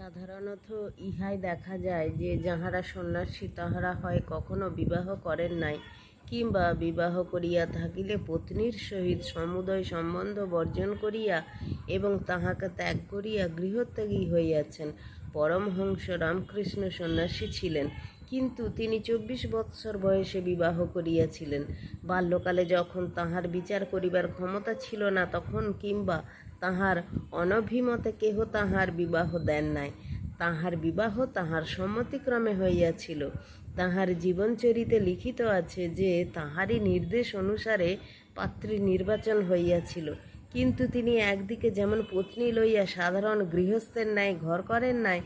সাধারণত ইহাই দেখা যায় যে যাহারা সন্ন্যাসী, তাহারা হয় কখনো বিবাহ করেন নাই কিংবা বিবাহ করিয়া থাকিলে পত্নীর সহিত সমুদয় সম্বন্ধ বর্জন করিয়া এবং তাহাকে ত্যাগ করিয়া গৃহত্যাগী হইয়াছেন। পরমহংস রামকৃষ্ণ সন্ন্যাসী ছিলেন। কিন্তু তিনি চব্বিশ বৎসর বয়সে বিবাহ করিয়াছিলেন। বাল্যকালে যখন তাহার বিচার করিবার ক্ষমতা ছিল না, তখন কিংবা তাহার অনভিমতে কেহ তাহার বিবাহ দেন নাই। তাহার বিবাহ তাহার সম্মতিক্রমে হইয়াছিল। তাহার জীবনচরিতে লিখিত আছে যে, তাহারই নির্দেশ অনুসারে পাত্রী নির্বাচন হইয়াছিল। কিন্তু তিনি একদিকে যেমন পত্নী লইয়া সাধারণ গৃহস্থের ন্যায় ঘর করেন নাই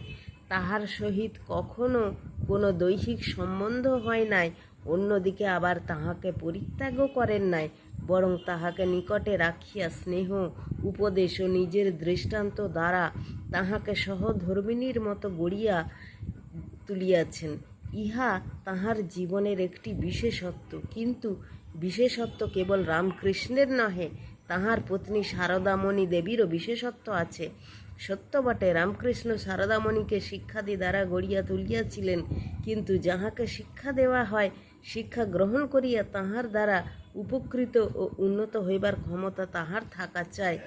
তাহার সহিত কখনো কোনো দৈহিক সম্বন্ধ হয় নাই, অন্যদিকে আবার তাহাকে পরিত্যাগও করেন নাই, বরং তাহাকে নিকটে রাখিয়া স্নেহ, উপদেশ ও নিজের দৃষ্টান্ত দ্বারা তাহাকে সহধর্মিণীর মতো গড়িয়া তুলিয়াছেন। ইহা তাহার জীবনের একটি বিশেষত্ব। কিন্তু বিশেষত্ব কেবল রামকৃষ্ণের নহে, তাহার পত্নী শারদামণি দেবীরও বিশেষত্ব আছে। সত্য বটে রামকৃষ্ণ সারদামণিকে শিক্ষাদি দ্বারা গড়িয়া তুলিয়াছিলেন, কিন্তু যাহাকে শিক্ষা দেওয়া হয়, শিক্ষা গ্রহণ করিয়া তাহার দ্বারা উপকৃত ও উন্নত হইবার ক্ষমতা তাহার থাকা চাই।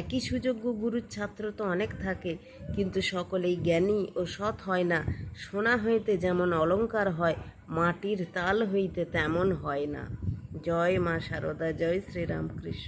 একই সুযোগ্য গুরুর ছাত্র তো অনেক থাকে, কিন্তু সকলেই জ্ঞানী ও সৎ হয় না। সোনা হইতে যেমন অলংকার হয়, মাটির তাল হইতে তেমন হয় না। জয় মা শারদা জয় শ্রীরামকৃষ্ণ।